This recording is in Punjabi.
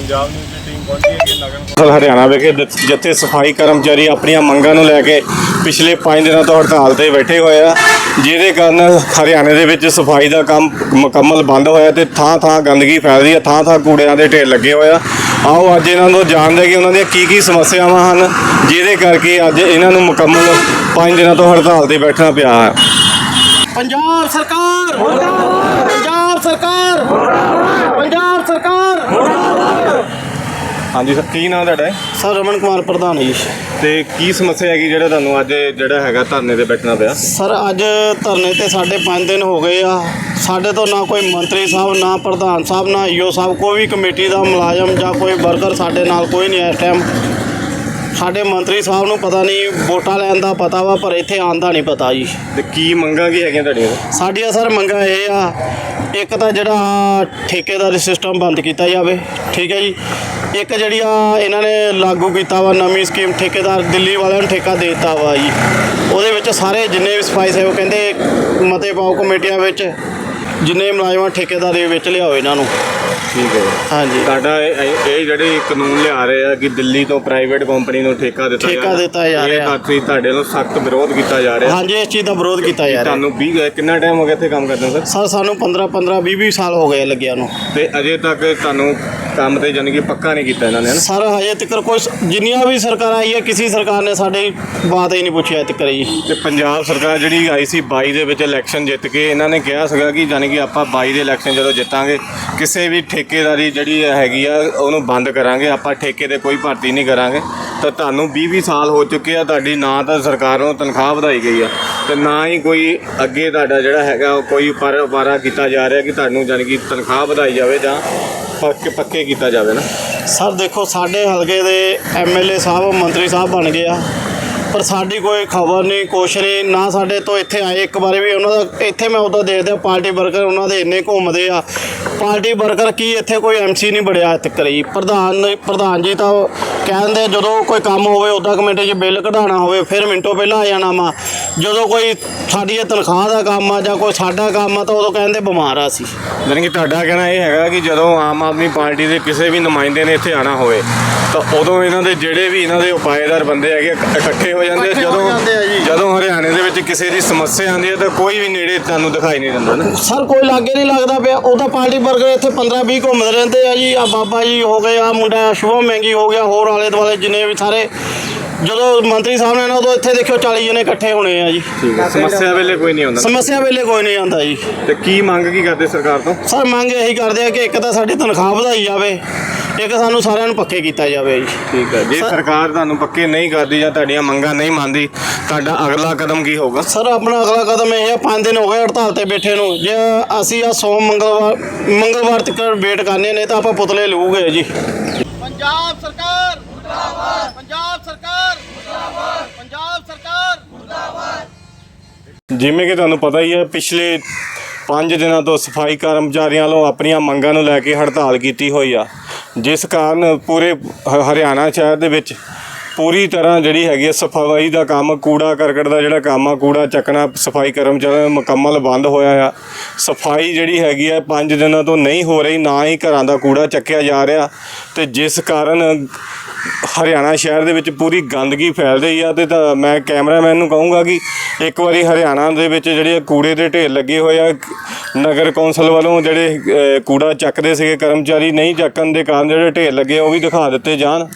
ਪੰਜਾਬ ਨਿਊਜ਼ ਦੀ ਟੀਮ ਪਹੁੰਚੀ ਹੈ ਕਿ ਨਗਰ ਕੌਂਸਲ ਕੌਂਸਲ ਹਰਿਆਣਾ ਵਿਖੇ ਦ- ਜਿੱਥੇ ਸਫ਼ਾਈ ਕਰਮਚਾਰੀ ਆਪਣੀਆਂ ਮੰਗਾਂ ਨੂੰ ਲੈ ਕੇ ਪਿਛਲੇ 5 ਦਿਨਾਂ ਤੋਂ ਹੜਤਾਲ ਤੇ ਬੈਠੇ ਹੋਏ ਆ ਜਿਹਦੇ ਕਾਰਨ ਹਰਿਆਣੇ ਦੇ ਵਿੱਚ ਸਫ਼ਾਈ ਦਾ ਕੰਮ ਮੁਕੰਮਲ ਬੰਦ ਹੋਇਆ ਤੇ ਥਾਂ ਥਾਂ ਗੰਦਗੀ ਫੈਲ ਰਹੀ ਹੈ ਥਾਂ ਥਾਂ ਕੂੜਿਆਂ ਦੇ ਢੇਰ ਲੱਗੇ ਹੋਏ ਆ। ਆਓ ਅੱਜ ਇਹਨਾਂ ਨੂੰ ਜਾਣਦੇ ਕਿ ਉਹਨਾਂ ਦੀਆਂ ਕੀ ਕੀ ਸਮੱਸਿਆਵਾਂ ਹਨ ਜਿਹਦੇ ਕਰਕੇ ਅੱਜ ਇਹਨਾਂ ਨੂੰ ਮੁਕੰਮਲ 5 ਦਿਨਾਂ ਤੋਂ ਹੜਤਾਲ ਤੇ ਬੈਠਣਾ ਪਿਆ ਹੈ। ਪੰਜਾਬ ਸਰਕਾਰ! ਪੰਜਾਬ ਸਰਕਾਰ ਪੰਜਾਬ ਸਰਕਾਰ ਹਾਂਜੀ ਸਰ ਕੀ ਨਾਮ ਤੁਹਾਡਾ ਹੈ? ਸਰ ਰਮਨ ਕੁਮਾਰ ਪ੍ਰਧਾਨ ਜੀ। ਤੇ ਕੀ ਸਮੱਸਿਆ ਹੈਗੀ ਜਿਹੜਾ ਤੁਹਾਨੂੰ ਅੱਜ ਜਿਹੜਾ ਹੈਗਾ ਧਰਨੇ ਤੇ ਬੈਠਣਾ ਪਿਆ? ਸਰ ਅੱਜ ਧਰਨੇ ਤੇ ਸਾਡੇ 5 ਦਿਨ ਹੋ ਗਏ ਆ। ਸਾਡੇ ਤੋਂ ਨਾ ਕੋਈ ਮੰਤਰੀ ਸਾਹਿਬ ਨਾ ਪ੍ਰਧਾਨ ਸਾਹਿਬ ਨਾ ਈਓ ਸਾਹਿਬ ਕੋਈ ਵੀ ਕਮੇਟੀ ਦਾ ਮੁਲਾਜ਼ਮ ਜਾਂ ਕੋਈ ਵਰਕਰ ਸਾਡੇ ਨਾਲ ਕੋਈ ਨਹੀਂ ਇਸ ਟਾਈਮ ਸਾਡੇ ਮੰਤਰੀ ਸਾਹਿਬ ਨੂੰ ਪਤਾ ਨਹੀਂ ਵੋਟਾਂ ਲੈਣ ਦਾ ਪਤਾ ਵਾ ਪਰ ਇੱਥੇ ਆਉਣ ਦਾ ਨਹੀਂ ਪਤਾ ਜੀ। ਤੇ ਕੀ ਮੰਗਾਂ ਕੀ ਹੈਗੀਆਂ ਤੁਹਾਡੀਆਂ? ਸਾਡੀਆਂ ਸਰ ਮੰਗਾਂ ਇਹ ਆ ਇੱਕ ਤਾਂ ਜਿਹੜਾ ਠੇਕੇਦਾਰੀ ਸਿਸਟਮ ਬੰਦ ਕੀਤਾ ਜਾਵੇ ਠੀਕ ਹੈ ਜੀ। ਇੱਕ ਜਿਹੜੀ ਆ ਇਹਨਾਂ ਨੇ ਲਾਗੂ ਕੀਤਾ ਵਾ ਨਵੀਂ ਸਕੀਮ ਠੇਕੇਦਾਰ ਦਿੱਲੀ ਵਾਲਿਆਂ ਨੂੰ ਠੇਕਾ ਦੇ ਦਿੱਤਾ ਵਾ ਜੀ। ਉਹਦੇ ਵਿੱਚ ਸਾਰੇ ਜਿੰਨੇ ਵੀ ਸਫ਼ਾਈ ਸੇਵਕ ਕਹਿੰਦੇ ਮਤੇ ਪਾਓ ਕਮੇਟੀਆਂ ਵਿੱਚ ਜਿੰਨੇ ਮੁਲਾਜ਼ਮਾਂ ਠੇਕੇਦਾਰੀ ਵਿੱਚ ਲਿਆਓ ਇਹਨਾਂ ਨੂੰ। ਠੀਕ ਹੈ ਹਾਂਜੀ। ਸਾਡਾ ਇਹ ਇਹ- ਇਹ ਜਿਹੜੇ ਕਾਨੂੰਨ ਲਿਆ ਰਹੇ ਆ ਕਿ ਦਿੱਲੀ ਤੋਂ ਪ੍ਰਾਈਵੇਟ ਕੰਪਨੀ ਨੂੰ ਠੇਕਾ ਦਿੱਤਾ ਠੇਕਾ ਦਿੱਤਾ ਜਾ ਇਹ ਰਿਹਾ। ਕਾਫੀ ਤੁਹਾਡੇ ਨੂੰ ਸਖਤ ਵਿਰੋਧ ਕੀਤਾ ਜਾ ਰਿਹਾ। ਹਾਂਜੀ ਇਸ ਚੀਜ਼ ਦਾ ਵਿਰੋਧ ਕੀਤਾ ਜਾ ਰਿਹਾ। ਤੁਹਾਨੂੰ 20 ਕਿੰਨਾ ਟਾਈਮ ਹੋ ਗਿਆ ਇੱਥੇ ਕੰਮ ਕਰਦੇ ਸਰ? ਸਰ ਸਾਨੂੰ 15 15 20 20 ਸਾਲ ਹੋ ਗਏ ਲੱਗਿਆ ਨੂੰ। ਤੇ ਅਜੇ ਤੱਕ ਤੁਹਾਨੂੰ ਕੰਮ ਤੇ ਜਾਣੀ ਕਿ ਪੱਕਾ ਨਹੀਂ ਕੀਤਾ ਇਹਨਾਂ ਨੇ? ਸਰ ਹਜੇ ਤੱਕ ਕੋਈ ਜਿੰਨੀਆਂ ਵੀ ਸਰਕਾਰਾਂ ਆਈ ਹੈ ਕਿਸੇ ਸਰਕਾਰ ਨੇ ਸਾਡੀ ਬਾਤ ਹੀ ਨਹੀਂ ਪੁੱਛਿਆ ਤੱਕ ਜੀ। ਤੇ ਪੰਜਾਬ ਸਰਕਾਰ ਜਿਹੜੀ ਆਈ ਸੀ 22 ਦੇ ਵਿੱਚ ਇਲੈਕਸ਼ਨ ਜਿੱਤ ਕੇ ਇਹਨਾਂ ਨੇ ਕਿਹਾ ਸੀਗਾ ਕਿ ਜਾਣੀ ਕਿ ਆਪਾਂ 22 ਦੇ ਇਲੈਕਸ਼ਨ ਜਦੋਂ ਜਿੱਤਾਂਗੇ ਕਿਸੇ ਵੀ ਠੇਕੇਦਾਰੀ ਜਿਹੜੀ ਹੈਗੀ ਆ, ਉਹਨੂੰ ਬੰਦ ਕਰਾਂਗੇ, ਆਪਾਂ ਠੇਕੇ ਤੇ ਕੋਈ ਭਰਤੀ ਨਹੀਂ ਕਰਾਂਗੇ। ਤਾਂ ਤੁਹਾਨੂੰ 20 20 ਸਾਲ ਹੋ ਚੁੱਕੇ ਆ, ਤੁਹਾਡੀ ਨਾ ਤਾਂ ਸਰਕਾਰ ਨੂੰ ਤਨਖਾਹ ਵਧਾਈ ਗਈ ਆ, ਤੇ ਨਾ ਹੀ ਕੋਈ ਅੱਗੇ ਤੁਹਾਡਾ ਜਿਹੜਾ ਹੈਗਾ, ਉਹ ਕੋਈ ਪਰ ਵਾਰਾ ਕੀਤਾ ਜਾ ਰਿਹਾ ਕਿ ਤੁਹਾਨੂੰ ਜਾਣੀ ਕਿ ਤਨਖਾਹ ਵਧਾਈ ਜਾਵੇ ਜਾਂ ਪੱਕੇ ਪੱਕੇ ਕੀਤਾ ਜਾਵੇ ਨਾ। ਸਰ, ਦੇਖੋ, ਸਾਡੇ ਹਲਕੇ ਦੇ ਐਮਐਲਏ ਸਾਹਿਬ, ਮੰਤਰੀ ਸਾਹਿਬ ਬਣ ਗਏ ਆ। ਪਰ ਸਾਡੀ ਕੋਈ ਖਬਰ ਨਹੀਂ, ਕੁਛ ਨਹੀਂ, ਨਾ ਸਾਡੇ ਤੋਂ ਇੱਥੇ ਆਏ। ਇੱਕ ਵਾਰੀ ਵੀ ਉਹਨਾਂ ਦਾ, ਇੱਥੇ ਮੈਂ ਉਦੋਂ ਦੇਖਦਾ, ਪਾਰਟੀ ਵਰਕਰ ਉਹਨਾਂ ਦੇ ਇੰਨੇ ਘੁੰਮਦੇ ਆ। ਪਾਰਟੀ ਵਰਕਰ ਕੀ ਇੱਥੇ ਕੋਈ ਐਮਸੀ ਨਹੀਂ ਬੜਿਆ ਇੱਥੇ ਕਰੀ। ਪ੍ਰਧਾਨ ਪ੍ਰਧਾਨ ਜੀ ਤਾਂ ਕਹਿੰਦੇ ਜਦੋਂ ਕੋਈ ਕੰਮ ਹੋਵੇ, ਉਦਾਂ ਕਮੇਟੀ 'ਚ ਬਿੱਲ ਕਢਾਉਣਾ ਹੋਵੇ, ਫਿਰ ਮਿੰਟੋ ਪਹਿਲਾਂ ਆ ਜਾਣਾ ਵਾ। ਜਦੋਂ ਕੋਈ ਸਾਡੀ ਇਹ ਤਨਖਾਹ ਦਾ ਕੰਮ ਆ ਜਾਂ ਕੋਈ ਸਾਡਾ ਕੰਮ ਆ ਤਾਂ ਉਦੋਂ ਕਹਿੰਦੇ ਬਿਮਾਰ ਆ ਅਸੀਂ ਯਾਨੀ ਕਿ ਤੁਹਾਡਾ ਕਹਿਣਾ ਇਹ ਹੈਗਾ ਕਿ ਜਦੋਂ ਆਮ ਆਦਮੀ ਪਾਰਟੀ ਦੇ ਕਿਸੇ ਵੀ ਨੁਮਾਇੰਦੇ ਨੇ ਇੱਥੇ ਆਣਾ ਹੋਵੇ ਤਾਂ ਉਦੋਂ ਇਹਨਾਂ ਦੇ ਜਿਹੜੇ ਵੀ ਇਹਨਾਂ ਦੇ ਉਪਾਏਦਾਰ ਬੰਦੇ ਹੈਗੇ ਇਕ- ਇਕੱਠੇ ਹੋ ਜਾਂਦੇ ਆ। ਇਕੱਠੇ ਹੋ ਜਦੋਂ ਜਾਂਦੇ ਆ ਜੀ। ਜਦੋਂ ਹਰਿਆਣੇ ਦੇ ਵਿੱਚ ਕਿਸੇ ਦੀ ਸਮੱਸਿਆ ਆਉਂਦੀ ਹੈ ਤਾਂ ਕੋਈ ਵੀ ਨੇੜੇ ਤੁਹਾਨੂੰ ਦਿਖਾਈ ਨਹੀਂ ਦਿੰਦਾ ਨਾ ਸਰ ਕੋਈ ਲਾਗੇ ਨਹੀਂ ਲੱਗਦਾ ਪਿਆ ਉਹਦਾ ਪਾਰਟੀ ਵਰਕਰ ਇੱਥੇ 15 20 ਘੁੰਮਦੇ ਰਹਿੰਦੇ ਆ ਜੀ ਆ ਬਾਬਾ ਜੀ ਹੋ ਗਏ ਆ ਮੁੰਡਾ ਸ਼ੁਭਮ ਮਹਿੰਗੀ ਹੋ ਗਿਆ ਹੋਰ ਆਲੇ ਦੁਆਲੇ ਜਿੰਨੇ ਵੀ ਸਾਰੇ ਜਦੋਂ ਮੰਤਰੀ ਸਾਹਿਬ ਨੇ ਨਾ ਉਦੋਂ ਇੱਥੇ ਦੇਖਿਓ 40 ਜਣੇ ਇਕੱਠੇ ਹੋਣੇ ਆ ਜੀ। ਠੀਕ ਹੈ ਸਮੱਸਿਆ ਵੇਲੇ ਕੋਈ ਨਹੀਂ ਆਉਂਦਾ। ਸਮੱਸਿਆ ਵੇਲੇ ਕੋਈ ਨਹੀਂ ਆਉਂਦਾ ਜੀ। ਤੇ ਕੀ ਮੰਗ ਕੀ ਕਰਦੇ ਸਰਕਾਰ ਤੋਂ? ਸਰ ਮੰਗ ਇਹੀ ਕਰਦੇ ਆ ਕਿ ਇੱਕ ਤਾਂ ਸਾਡੀ ਤਨਖਾਹ ਵਧਾਈ ਜਾਵੇ ਇੱਕ ਸਾਨੂੰ ਸਾਰਿਆਂ ਨੂੰ ਪੱਕੇ ਕੀਤਾ ਜਾਵੇ ਜੀ। ਠੀਕ ਹੈ ਜੇ ਸਰ- ਸਰਕਾਰ ਤੁਹਾਨੂੰ ਪੱਕੇ ਨਹੀਂ ਕਰਦੀ ਜਾਂ ਤੁਹਾਡੀਆਂ ਮੰਗਾਂ ਨਹੀਂ ਮੰਨਦੀ ਤੁਹਾਡਾ ਅਗਲਾ ਕਦਮ ਕੀ ਹੋਊਗਾ? ਸਰ ਆਪਣਾ ਅਗਲਾ ਕਦਮ ਇਹ ਆ 5 ਦਿਨ ਹੋ ਗਏ ਹੜਤਾਲ ਤੇ ਬੈਠੇ ਨੂੰ। ਜੇ ਅਸੀਂ ਆ ਸੋਮ ਮੰਗਲਵਾਰ ਮੰਗਲਵਾਰ ਤੱਕ ਵੇਟ ਕਰਨੇ ਨੇ ਤਾਂ ਆਪਾਂ ਪੁਤਲੇ ਲਊਗੇ ਜੀ। ਪੰਜਾਬ ਸਰਕਾਰ ਮੁਰਦਾਬਾਦ ਪੰਜਾਬ ਸਰਕਾਰ। ਜਿਵੇਂ ਕਿ ਤੁਹਾਨੂੰ ਪਤਾ ਹੀ ਹੈ, ਪਿਛਲੇ 5 ਦਿਨਾਂ ਤੋਂ ਸਫ਼ਾਈ ਕਰਮਚਾਰੀਆਂ ਵੱਲੋਂ ਆਪਣੀਆਂ ਮੰਗਾਂ ਨੂੰ ਲੈ ਕੇ ਹੜਤਾਲ ਕੀਤੀ ਹੋਈ ਆ। ਜਿਸ ਕਾਰਨ ਪੂਰੇ ਹ- ਹਰਿਆਣਾ ਸ਼ਹਿਰ ਦੇ ਵਿੱਚ ਪੂਰੀ ਤਰ੍ਹਾਂ ਜਿਹੜੀ ਹੈਗੀ ਹੈ ਸਫ਼ਾਈ ਦਾ ਕੰਮ ਕੂੜਾ ਕਰਕਟ ਦਾ ਜਿਹੜਾ ਕੰਮ ਆ ਕੂੜਾ ਚੱਕਣਾ ਸਫ਼ਾਈ ਕਰਮਚਾਰੀਆਂ ਦਾ ਮੁਕੰਮਲ ਬੰਦ ਹੋਇਆ ਆ। ਸਫ਼ਾਈ ਜਿਹੜੀ ਹੈਗੀ ਆ 5 ਦਿਨਾਂ ਤੋਂ ਨਹੀਂ ਹੋ ਰਹੀ ਨਾ ਹੀ ਘਰਾਂ ਦਾ ਕੂੜਾ ਚੱਕਿਆ ਜਾ ਰਿਹਾ ਤੇ ਜਿਸ ਕਾਰਨ ਹਰਿਆਣਾ ਸ਼ਹਿਰ ਦੇ ਵਿੱਚ ਪੂਰੀ ਗੰਦਗੀ ਫੈਲ ਰਹੀ ਆ ਤੇ ਤਾਂ ਮੈਂ ਕੈਮਰਾਮੈਨ ਨੂੰ ਕਹੂੰਗਾ ਕਿ ਇੱਕ ਵਾਰੀ ਹਰਿਆਣਾ ਦੇ ਵਿੱਚ ਜਿਹੜੇ ਇਹ ਕੂੜੇ ਦੇ ਢੇਰ ਲੱਗੇ ਹੋਏ ਆ ਨਗਰ ਕੌਂਸਲ ਵੱਲੋਂ ਜਿਹੜੇ ਕੂੜਾ ਚੱਕਦੇ ਸੀਗੇ ਕਰਮਚਾਰੀ ਨਹੀਂ ਚੱਕਣ ਦੇ ਕਾਰਨ ਜਿਹੜੇ ਢੇਰ ਲੱਗੇ ਆ, ਉਹ ਵੀ ਦਿਖਾ ਦਿੱਤੇ ਜਾਣ।